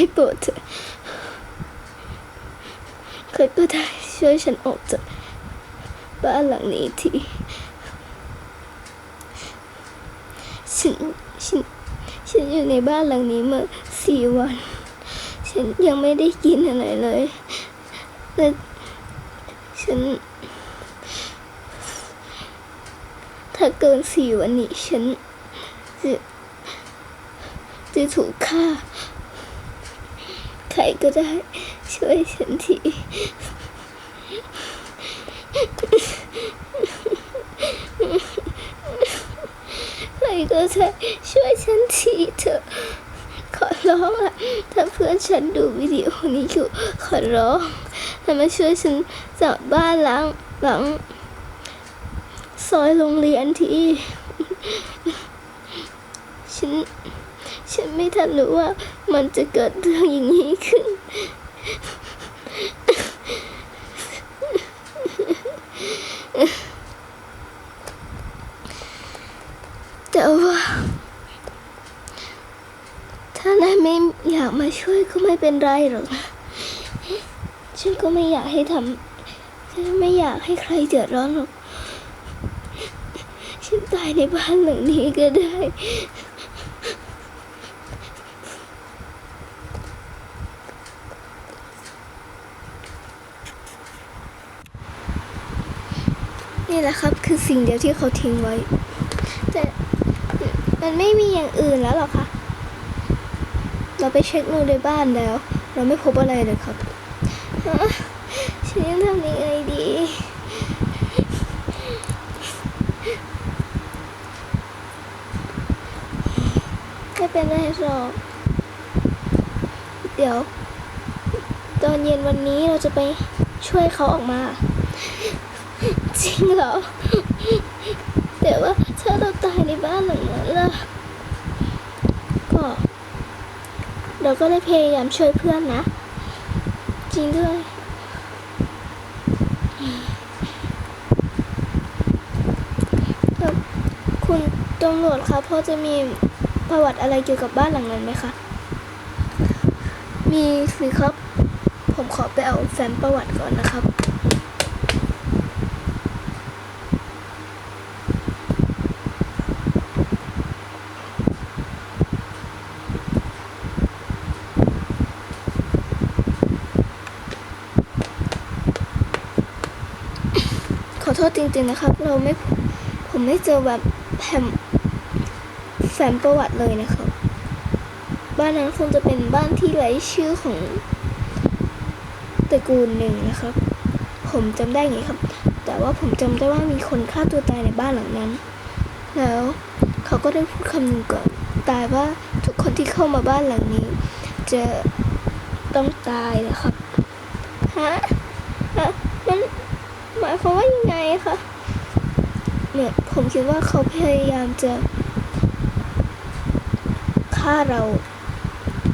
ได้โปรดเถอะใครก็ได้ช่วยฉันออกจากบ้านหลังนี้ทีฉันฉันฉันอยู่ในบ้านหลังนี้มาสี่วัน ฉันยังไม่ได้กินอะไรเลยและฉัน ถ้าเกินสี่วันนี้ฉันจะจะถูกฆ่า ใครก็ได้ช่วยฉันทีใครก็ได้ช่วยฉันทีเถอะขอร้องอะถ้าเพื่อนฉันดูวิดีโอนี้อยู่ขอร้องให้มาช่วยฉันจากบ้านหลังหลัง ซอยโรงเรียนทีฉัน ฉันไม่ทันรู้ว่ามันจะเกิดเรื่องอย่างนี้ขึ้น แต่ว่า ถ้านายไม่อยากมาช่วยก็ไม่เป็นไรหรอกนะฉันก็ไม่อยากให้ทำฉันไม่อยากให้ใครเดือดร้อนหรอกฉันตายในบ้านหลังนี้ก็ได้ แหละครับ คือสิ่งเดียวที่เขาทิ้งไว้ แต่มันไม่มีอย่างอื่นแล้วหรอคะเราไปเช็คดูในบ้านแล้ว เราไม่พบอะไรเลยครับฮะฉันยังทำยังไงดี ไม่เป็นไรหรอก เดี๋ยว ตอนเย็นวันนี้เราจะไปช่วยเขาออกมา จริงเหรอ แต่ว่าถ้าเราตายในบ้านหลังนั้นล่ะ ก็ เราก็ได้พยายามช่วยเพื่อนนะ จริงด้วย คุณตำรวจคะพอจะมีประวัติอะไรเกี่ยวกับบ้านหลังนั้นไหมคะ มีสิครับ ผมขอไปเอาแฟ้มประวัติก่อนนะครับ ทษจริงๆนะครับ เราไม่ผมไม่เจอแบบแผ่นแฟ้มประวัติเลยนะครับ บ้านนั้นคงจะเป็นบ้านที่ไร้ชื่อของตระกูลหนึ่งนะครับ ผมจำได้ไงครับ แต่ว่าผมจำได้ว่ามีคนฆ่าตัวตายในบ้านหลังนั้น แล้วเขาก็ได้พูดคำหนึ่งก่อนตายว่าทุกคนที่เข้ามาบ้านหลังนี้ จะต้องตายนะครับ ฮะ ฮะ มันหมายความว่ายังไงคะเนี่ยผมคิดว่าเขาพยายามจะฆ่าเรา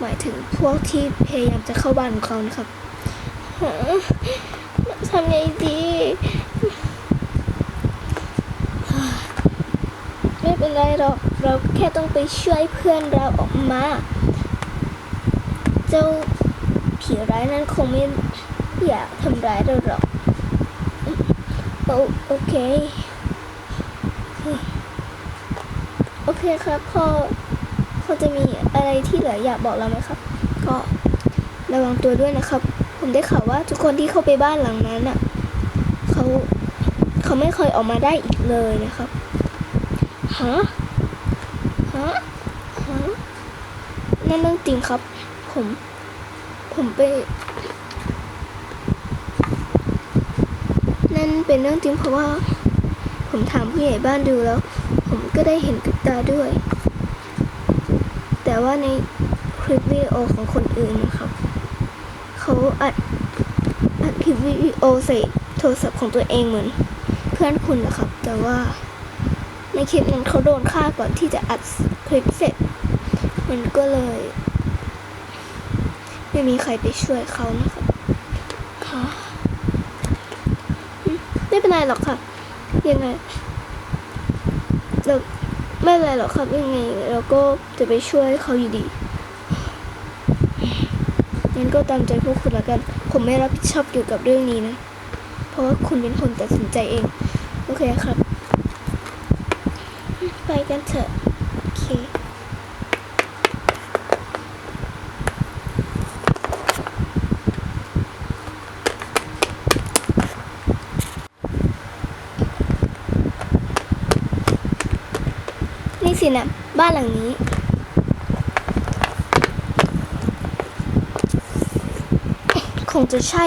หมายถึงพวกที่พยายามจะเข้าบ้านของเขานะครับฮะทำไงดีไม่เป็นไรหรอกเราแค่ต้องไปช่วยเพื่อนเราออกมา เจ้าผีร้ายนั้นคงไม่อยากทำร้ายเราหรอก โอโอเค โอเคครับพอพอจะมีอะไรที่เหลืออยากบอกเราไหมครับ ก็ระวังตัวด้วยนะครับ ผมได้ข่าวว่าทุกคนที่เข้าไปบ้านหลังนั้นอะเขาเขาไม่เคยออกมาได้อีกเลยนะครับฮะฮะฮะนั่นเรื่องจริงครับ ผม ผมไป นั่นเป็นเรื่องจริงเพราะว่า ผมถามผู้ใหญ่บ้านดูแล้ว ผมก็ได้เห็นกับตาด้วย แต่ว่าในคลิปวิดีโอของคนอื่นนะครับเขาอัดอัดคลิปวิดีโอใส่โทรศัพท์ของตัวเองเหมือน เพื่อนคุณนะครับ แต่ว่าในคลิปนั้นเขาโดนฆ่าก่อนที่จะอัดคลิปเสร็จ มันก็เลย ไม่มีใครไปช่วยเขานะครับค่ะ ไม่เป็นไรหรอกค่ะ ยังไงเราไม่เป็นไรหรอกครับยังไงเราก็จะไปช่วยเขาอยู่ดีงั้นก็ตามใจพวกคุณละกัน ผมไม่รับผิดชอบเกี่ยวกับเรื่องนี้นะ เพราะว่าคุณเป็นคนตัดสินใจเอง โอเคครับ ไปกันเถอะ โอเค นี่ สินะบ้านหลังนี้ คงจะใช่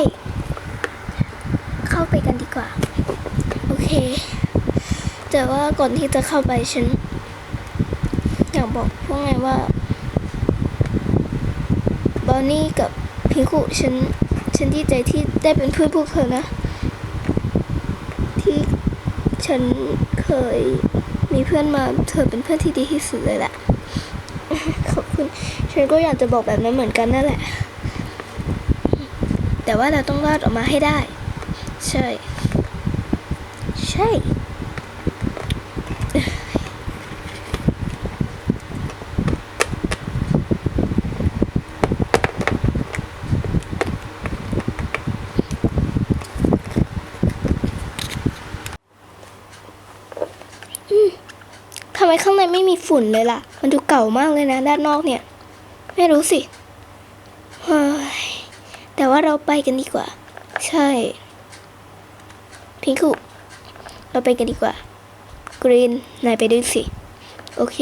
เข้าไปกันดีกว่า โอเค แต่ว่าก่อนที่จะเข้าไปฉัน อยากบอกพวกไงว่าบอนนี่กับพิคุฉันฉันดีใจที่ได้เป็นเพื่อนพวกเธอนะ ที่ฉันเคย มีเพื่อนมาเธอเป็นเพื่อนที่ดีที่สุดเลยแหละขอบคุณฉันก็อยากจะบอกแบบนั้นเหมือนกันนั่นแหละ แต่ว่าเราต้องรอดออกมาให้ได้ ใช่ ใช่ ไมข้างในไม่มีฝุ่นเลยล่ะ มันดูเก่ามากเลยนะ ด้านนอกเนี่ย ไม่รู้สิแต่ว่าเราไปกันดีกว่า ใช่ พิงคุเราไปกันดีกว่า กรีน นายไปด้วยสิ โอเค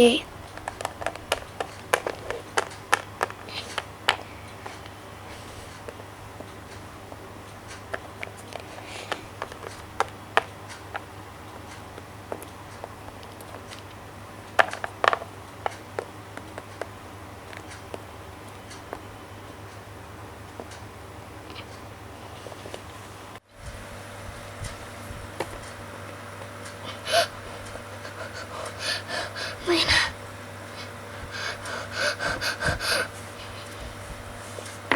ไม่นะ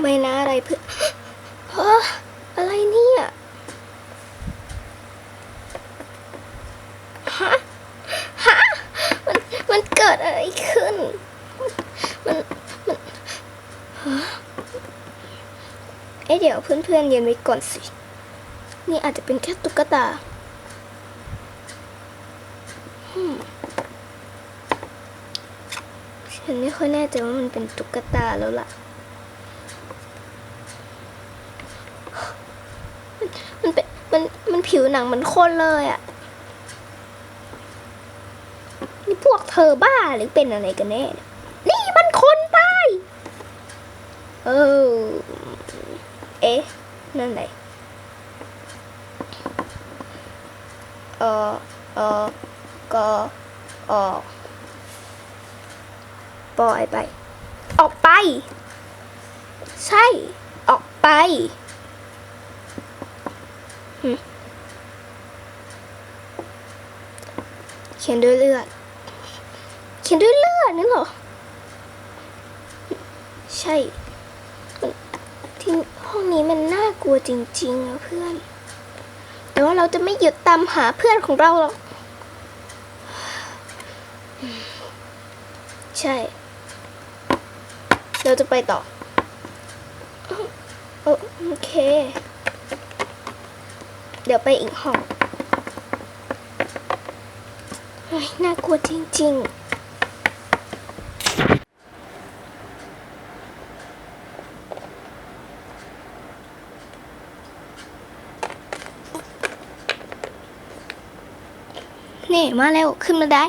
ไม่นะอะไรเพื่อนเฮ้ออะไรเนี่ยฮะฮะมันมันเกิดอะไรขึ้น มัน มันฮะเอ๊ะเดี๋ยวเพื่อนๆเย็นไว้ก่อนสิ นี่อาจจะเป็นแค่ตุ๊กตาฉันไม่ค่อยแน่ใจว่ามันเป็นตุ๊กตาแล้วล่ะ มัน มันเป็น มัน มันผิวหนังมันโคนเลยอะ่ะ นี่พวกเธอบ้าหรือเป็นอะไรกันแน่ นี่มันคนตายเออ เอ๊ะ นั่นไหนเออเออก็ออกปล่อยไป ออกไป ใช่ ออกไปเขียนด้วยเลือด ขียนด้วยเลือดนั่นเหรอ ใช่ ที่ห้องนี้มันน่ากลัวจริงๆอะเพื่อน แต่ว่าเราจะไม่หยุดตามหาเพื่อนของเราหรอก ใช่ เราจะไปต่อ โอเค เดี๋ยวไปอีกห้องน่ากลัวจริง ๆ นี่มาเร็วขึ้นมาได้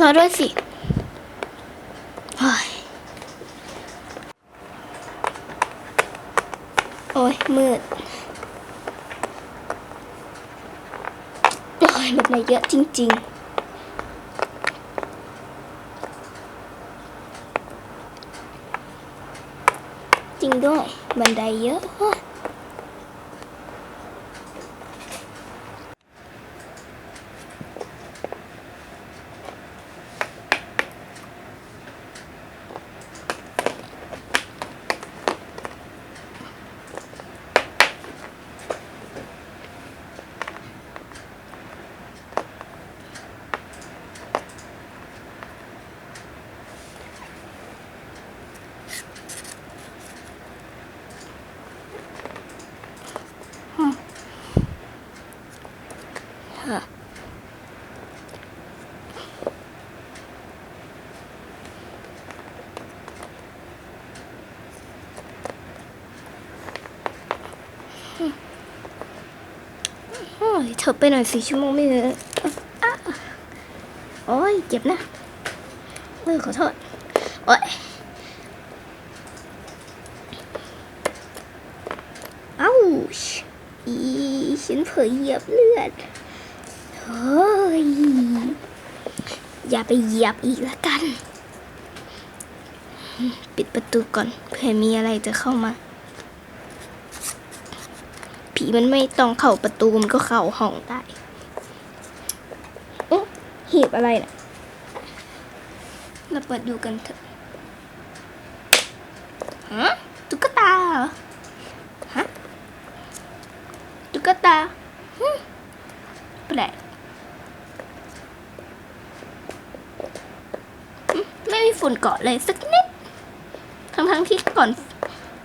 รอด้วยสิโอ้ยโอ้ยมืดโอ้ยบันไดเยอะจริง ๆ จริง โอ้ยเธอไปหน่อยสิชั่วโมงไม่เหลืออะโอ้ยเจ็บนะเออขอโทษ โอ้ยเอ้าอีฉันเผยเหยียบเลือดเฮ้ยอย่าไปเหยียบอีกละกัน ปิดประตูก่อนเผื่อมีอะไรจะเข้ามา ผีมันไม่ต้องเข้าประตูมันก็เข้าห้องได้โอ๊ะหีบอะไรนะเราเปิดดูกันเถอะฮะตุ๊กตาเหรอฮะตุ๊กตาฮึแปลกอืมไม่มีฝุ่นเกาะเลยสักนิด ทั้งๆที่ก่อน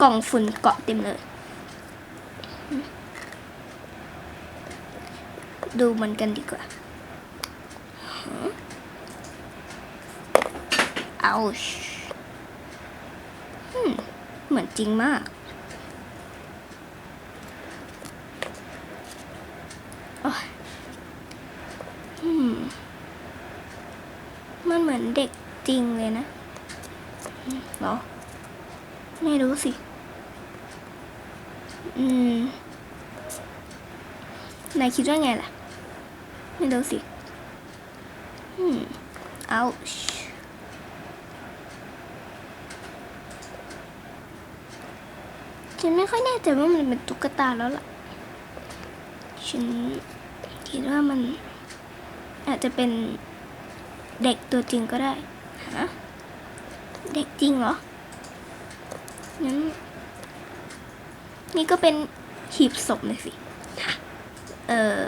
กล่องฝุ่นเกาะเต็มเลย ดูมันกันดีกว่า เอาชเหมือนจริงมากอ้ยอืมมันเหมือนเด็กจริงเลยนะเหรอ ไม่รู้สิ อืม นายคิดว่าไงล่ะ ไม่รู้สิอืมเอาฉันไม่ค่อยแน่ใจว่ามันเป็นตุ๊กตาแล้วล่ะ ฉันคิดว่ามันอาจจะเป็นเด็กตัวจริงก็ได้ ฮะ เด็กจริงเหรอ งั้น นี่ก็เป็นหีบศพเลยสิ เออ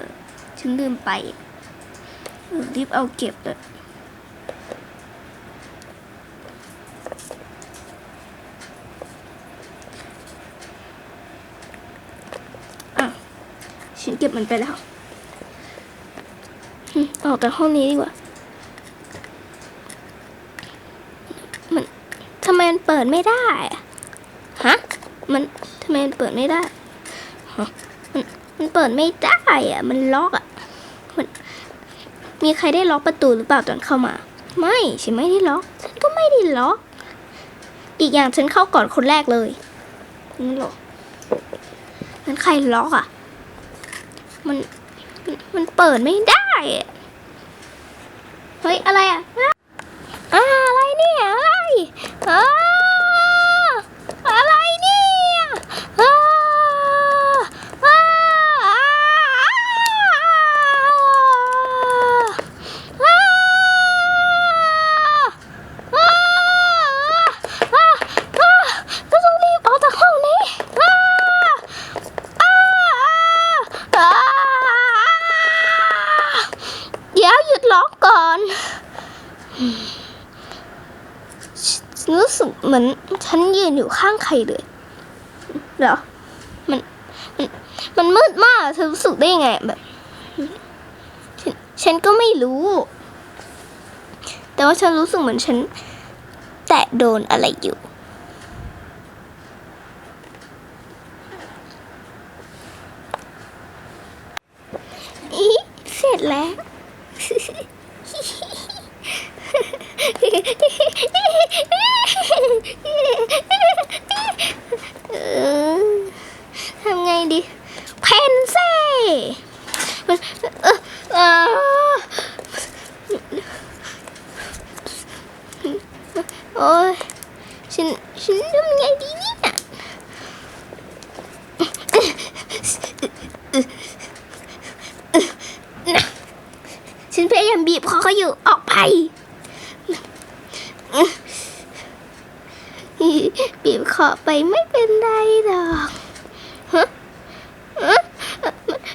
ฉันลืมไปรีบเอาเก็บเลยอะฉันเก็บมันไปแล้วออกจากห้องนี้ดีกว่า มันทำไมมันเปิดไม่ได้ ฮะ มันทำไมมันเปิดไม่ได้ฮะมันมันเปิดไม่ได้อะมันล็อกอะ มีใครได้ล็อกประตูหรือเปล่าตอนเข้ามา ไม่ฉันไม่ได้ล็อก ฉันก็ไม่ได้ล็อก อีกอย่างฉันเข้าก่อนคนแรกเลยนี่หรอมันใครล็อกอะมันมันมันเปิดไม่ได้อะเฮ้ยอะไรอะอ่าอะไรเนี่ยอะไรอ่าอะไรเนี่ยอ่าอ่าอ่าอ่าอ่าอ่าก็ต้องรีบออกจากห้องนี้อ่าอ่าอ่าเดี๋ยวหยุดล็อกก่อน รู้สึกเหมือน ฉันอยู่ข้างใครเลยเหรอมันมันมันมืดมากเธอรู้สึกได้ยังไงแบบฉันฉันก็ไม่รู้ แต่ว่าฉันรู้สึกเหมือนฉัน แตะโดนอะไรอยู่อีเสร็จแล้ว เออทำไงดี เพนเซ่มันเออเออโอ้ยฉัน ฉันทำไงดีเนี่ยนะฉันพยายามบีบคอ เขาอยู่ออกไปบีบคอไปไม่เป็นไรหรอกฮะฮะ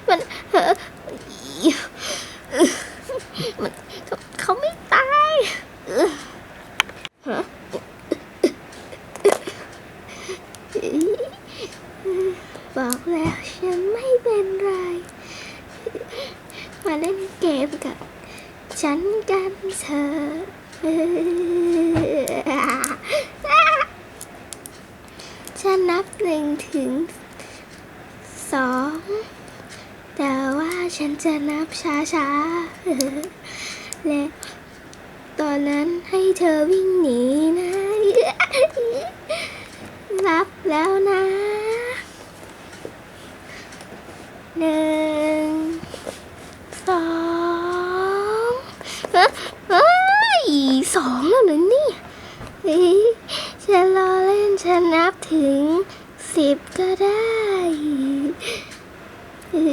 มันมันมันเขาไม่ตายฮะบอกแล้วฉันไม่เป็นไร มาเล่นเกมกับ ฉันกันเถอฉันนับหนึ่งถึงสองแต่ว่าฉันจะนับช้าๆและตอนนั้นให้เธอวิ่งหนีนะ รับแล้วนะหนึ่ง สอง เอ้ยสองแล้วเหรอเนี่ยฉันรอเล่นฉันนับถึงสิบก็ได้ห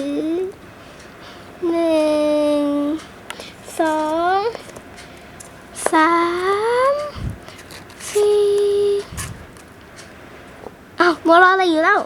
นึ่งสองสามสี่อ้าวมัวรออะไรอยู่แล้ว